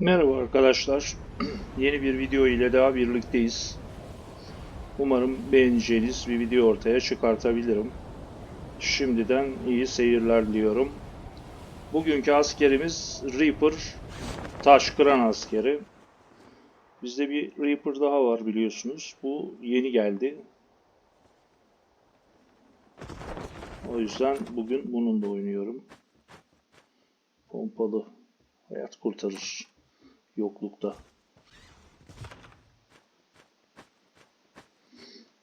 Merhaba arkadaşlar. Yeni bir video ile daha birlikteyiz. Umarım beğeneceğiniz bir video ortaya çıkartabilirim. Şimdiden iyi seyirler diliyorum. Bugünkü askerimiz Reaper, taş kıran askeri. Bizde bir Reaper daha var biliyorsunuz. Bu yeni geldi. O yüzden bugün bununla oynuyorum. Pompalı hayat kurtarır yoklukta.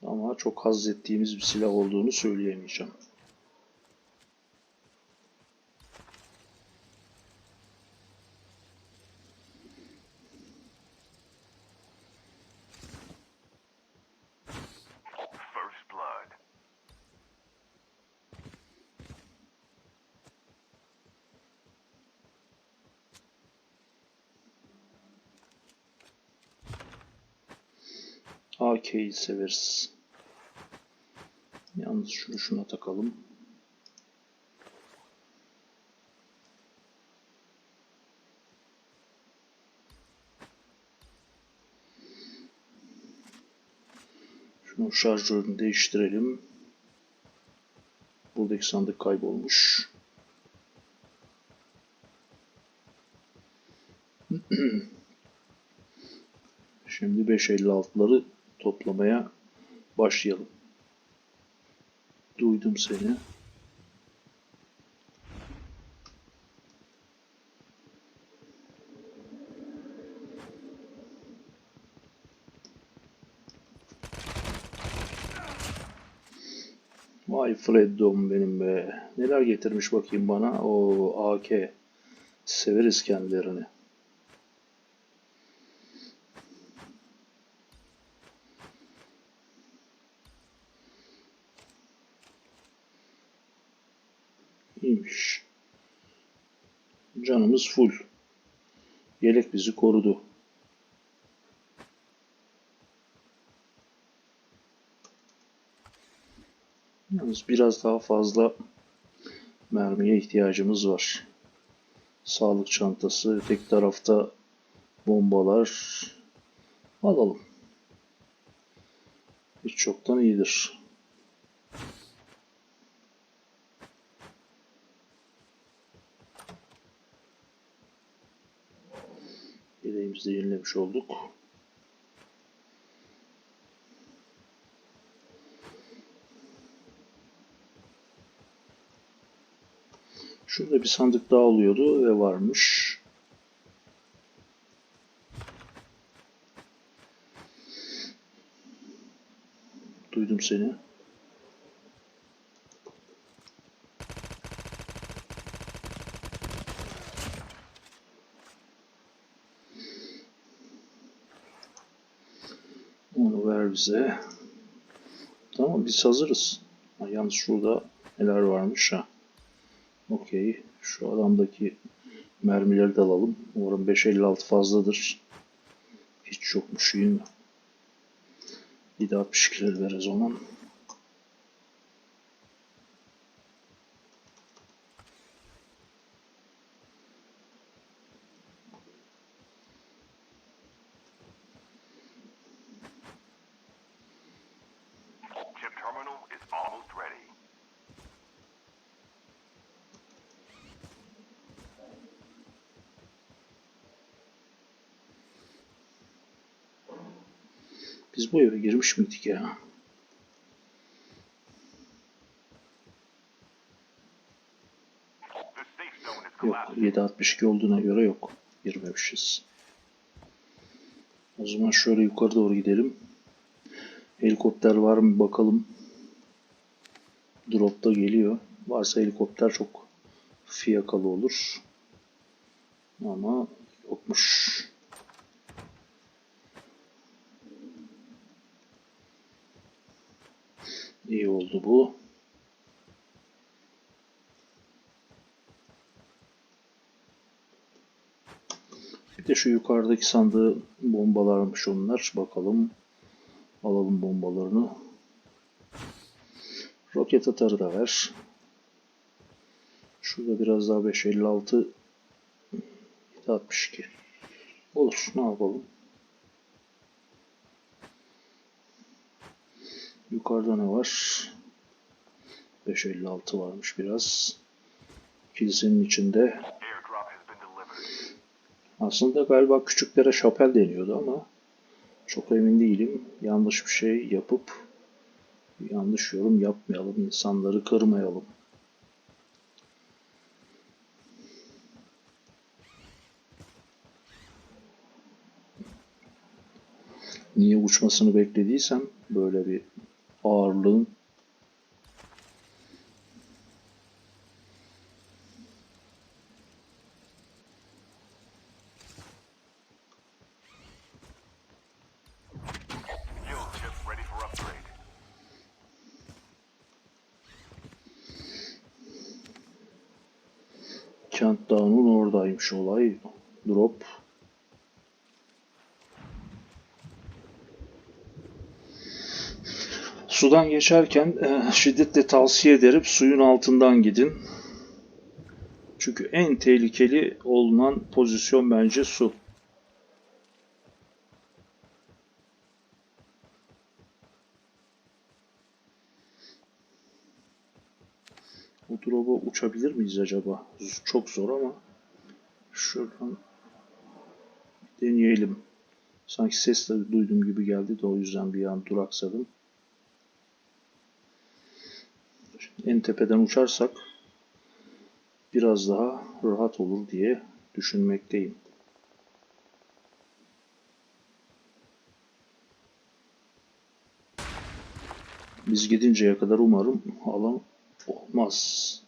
Ama çok haz ettiğimiz bir silah olduğunu söyleyemeyeceğim. AK'yi severiz. Yalnız şunu şuna takalım. Şunu şarjörünü değiştirelim. Buradaki sandık kaybolmuş. Şimdi 556'ları toplamaya başlayalım. Duydum seni. Vay Freddo'm benim be. Neler getirmiş bakayım bana. O AK. Severiz kendilerini. Canımız full. Yelek bizi korudu. Yalnız biraz daha fazla mermiye ihtiyacımız var. Sağlık çantası, öteki tarafta bombalar alalım. Hiç çoktan iyidir. Yeleğimizi de yenilemiş olduk. Şurada bir sandık daha oluyordu ve varmış. Duydum seni. Ver bize. Tamam biz hazırız. Ha, yalnız şurada neler varmış ha. Okey. Şu adamdaki mermileri de alalım. Umarım 556 fazladır. Hiç yokmuş iyi mi? Bir daha 62'leri ver o Bu eve girmiş miydik ya? Yok. collapsing. 762 olduğuna göre yok. Girmemişiz. O zaman şöyle yukarı doğru gidelim. Helikopter var mı bakalım. Drop'ta geliyor. Varsa helikopter çok fiyakalı olur. Ama yokmuş. İyi oldu bu. Bir de şu yukarıdaki sandığı bombalarmış onlar. Bakalım. Alalım bombalarını. Roket atarı da ver. Şurada biraz daha 556 762. Olur. Ne yapalım? Yukarıda ne var? 556 varmış biraz. Kilisenin içinde. Aslında galiba küçüklere şapel deniyordu ama çok emin değilim. Yanlış bir şey yapıp yanlış yorum yapmayalım. insanları kırmayalım. Niye uçmasını beklediysem böyle bir ağırlığın Countdown'un oradaymış olay. Drop Sudan geçerken e, şiddetle tavsiye ederim suyun altından gidin. Çünkü en tehlikeli olunan pozisyon bence su. O drop'a uçabilir miyiz acaba? Çok zor ama şuradan deneyelim. Sanki ses de duyduğum gibi geldi de o yüzden bir an duraksadım. Şimdi en tepeden uçarsak biraz daha rahat olur diye düşünmekteyim. Biz gidinceye kadar umarım alan olmaz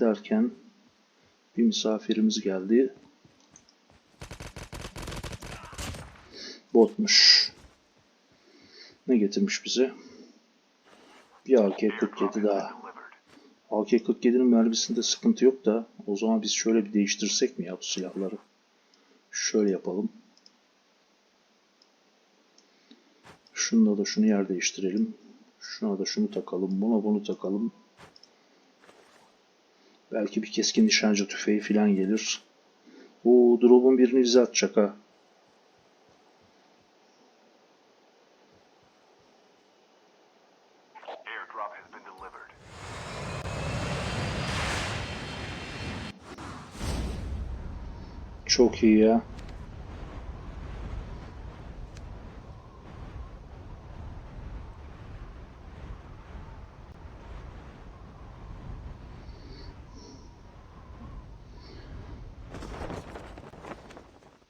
derken bir misafirimiz geldi. Botmuş. Ne getirmiş bize? Bir AK-47 daha. Delivered. AK-47'nin mermisinde sıkıntı yok da o zaman biz şöyle bir değiştirsek mi ya bu silahları? Şöyle yapalım. Şununla da şunu yer değiştirelim. Şuna da şunu takalım. Buna bunu takalım. Belki bir keskin nişancı tüfeği falan gelir. Bu drop'un birini bize atacak ha. Çok iyi ya.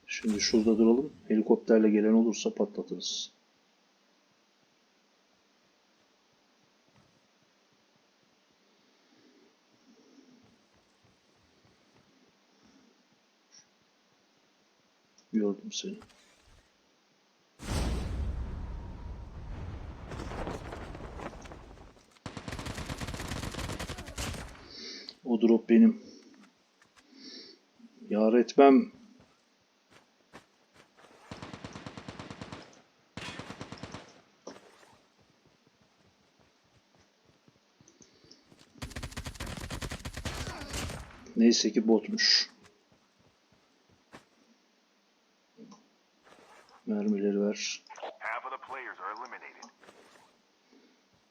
Şimdi şurada duralım. Helikopterle gelen olursa patlatırız. Gördüm seni. O drop benim. Yar etmem. Neyse ki botmuş. Mermileri ver.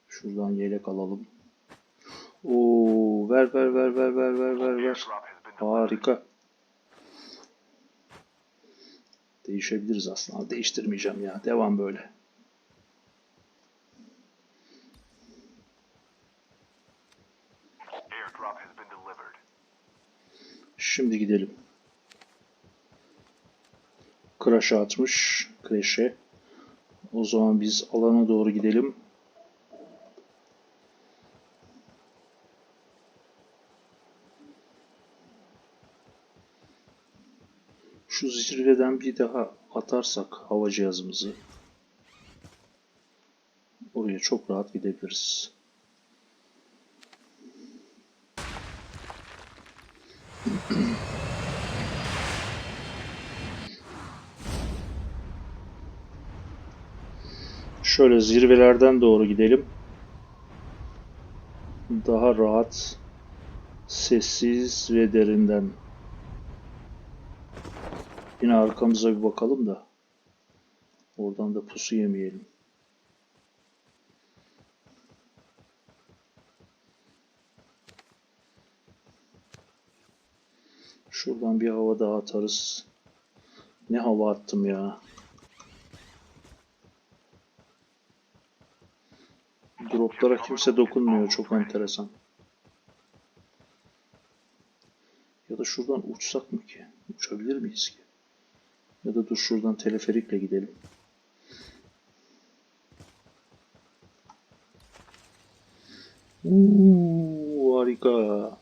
Şuradan yelek alalım. Oo, ver ver ver ver ver ver ver ver. Harika. Değişebiliriz aslında. Değiştirmeyeceğim ya. Devam böyle. Şimdi gidelim. Crash'a atmış. Crash'e. O zaman biz alana doğru gidelim. Şu zirveden bir daha atarsak hava cihazımızı oraya çok rahat gidebiliriz. Şöyle zirvelerden doğru gidelim. Daha rahat, sessiz ve derinden. Yine arkamıza bir bakalım da. Oradan da pusu yemeyelim. Şuradan bir hava daha atarız. Ne hava attım ya. Droplara kimse dokunmuyor. Çok enteresan. Ya da şuradan uçsak mı ki? Uçabilir miyiz ki? Ya da dur şuradan teleferikle gidelim. Uuu, harika.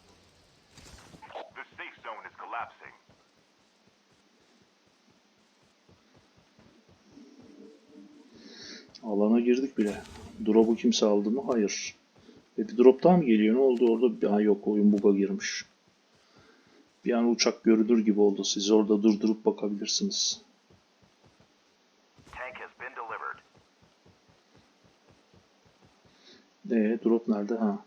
Alana girdik bile. Drop'u kimse aldı mı? Hayır. E bir drop daha mı geliyor? Ne oldu orada? Ha yok oyun bug'a girmiş. Bir an uçak görünür gibi oldu. Siz orada durdurup bakabilirsiniz. Tank has been delivered. E drop nerede? Ha.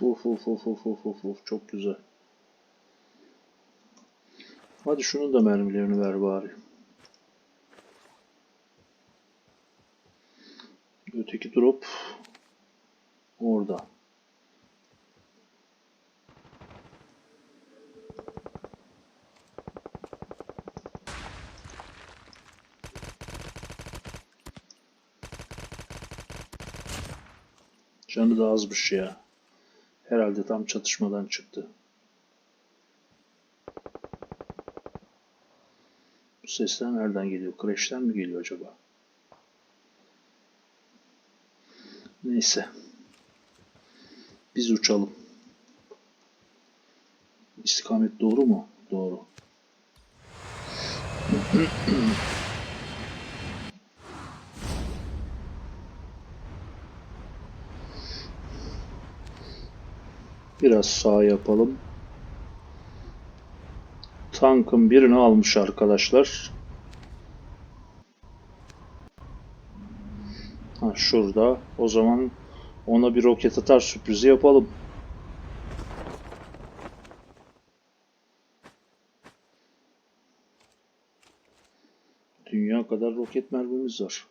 Of of of of of of of of çok güzel. Hadi şunun da mermilerini ver bari. Öteki drop orada. Canı da azmış ya. Herhalde tam çatışmadan çıktı. Bu sesler nereden geliyor? Crash'ten mi geliyor acaba? Neyse. Biz uçalım. İstikamet doğru mu? Doğru. Biraz sağ yapalım. Tankın birini almış arkadaşlar. Ha şurada. O zaman ona bir roket atar sürprizi yapalım. Dünya kadar roket mermimiz var.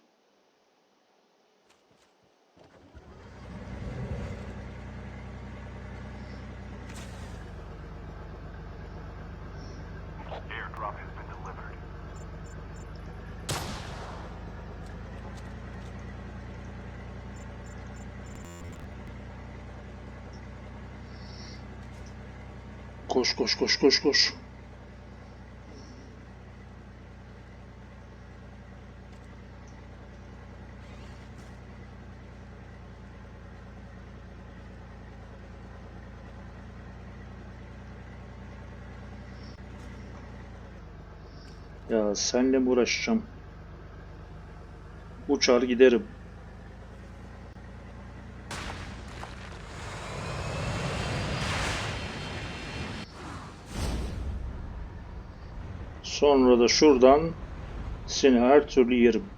Koş koş koş koş koş. Ya senle mi uğraşacağım? Uçar giderim. Sonra da şuradan seni her türlü yerim.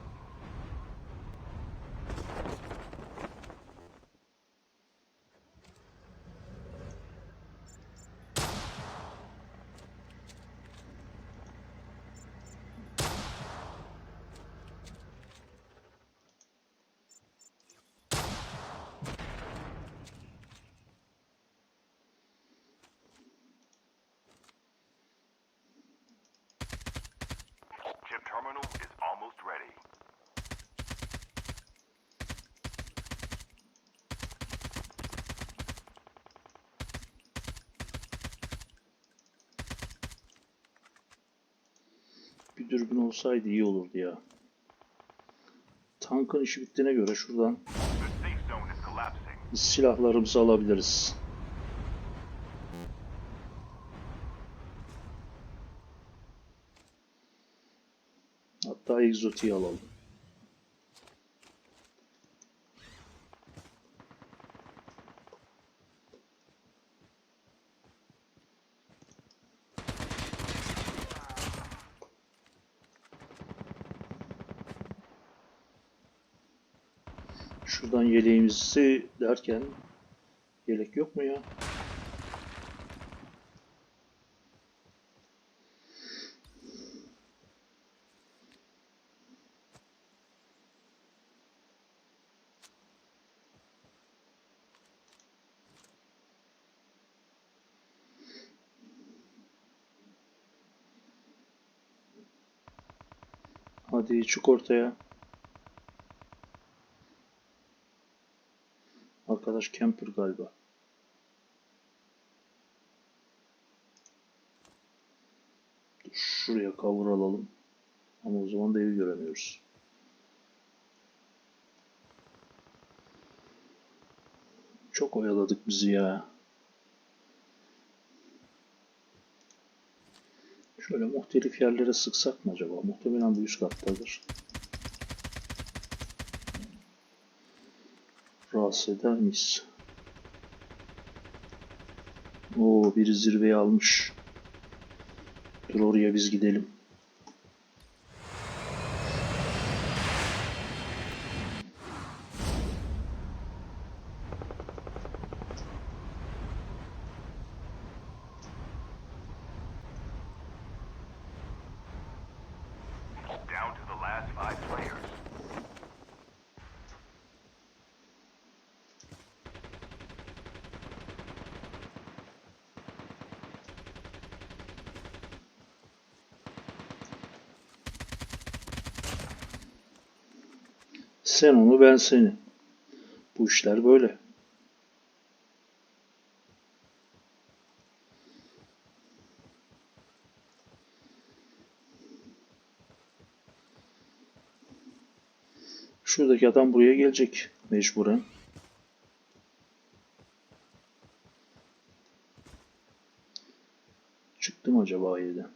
Bir dürbün olsaydı iyi olurdu ya. Tankın işi bittiğine göre şuradan silahlarımızı alabiliriz. Hatta egzotiği alalım. Şuradan yeleğimizi derken yelek yok mu ya? Hadi çık ortaya. Arkadaş camper galiba. Şuraya cover alalım. Ama o zaman da evi göremiyoruz. Çok oyaladık bizi ya. Şöyle muhtelif yerlere sıksak mı acaba? Muhtemelen bu üst kattadır. Rahatsız miyiz? Oo biri zirveyi almış. Dur oraya biz gidelim. Sen onu ben seni. Bu işler böyle. Şuradaki adam buraya gelecek mecburen. Çıktı mı acaba A'dan?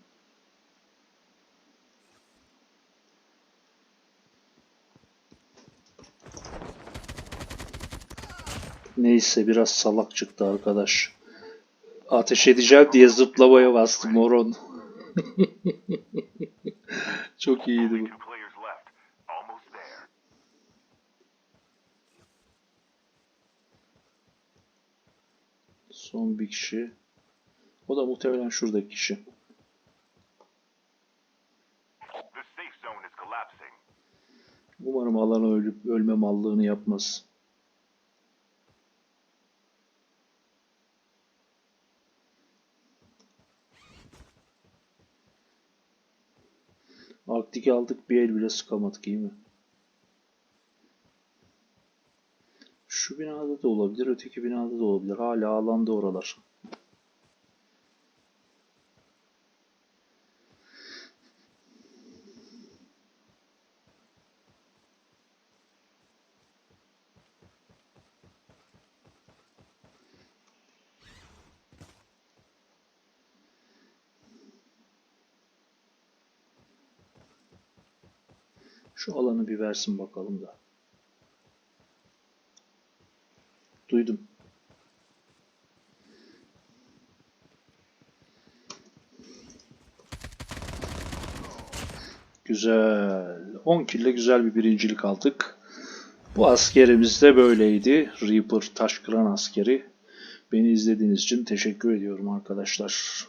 Neyse biraz salak çıktı arkadaş. Ateş edeceğim diye zıplamaya bastı moron. Çok iyiydi bu. Son bir kişi. O da muhtemelen şuradaki kişi. Umarım alan ölüp ölme mallığını yapmaz. Arktik aldık bir el bile sıkamadık iyi mi? Şu binada da olabilir, öteki binada da olabilir. Hala alanda oralar. Şu alanı bir versin bakalım da. Duydum. Güzel. 10 kille güzel bir birincilik aldık. Bu askerimiz de böyleydi. Reaper taş kıran askeri. Beni izlediğiniz için teşekkür ediyorum arkadaşlar.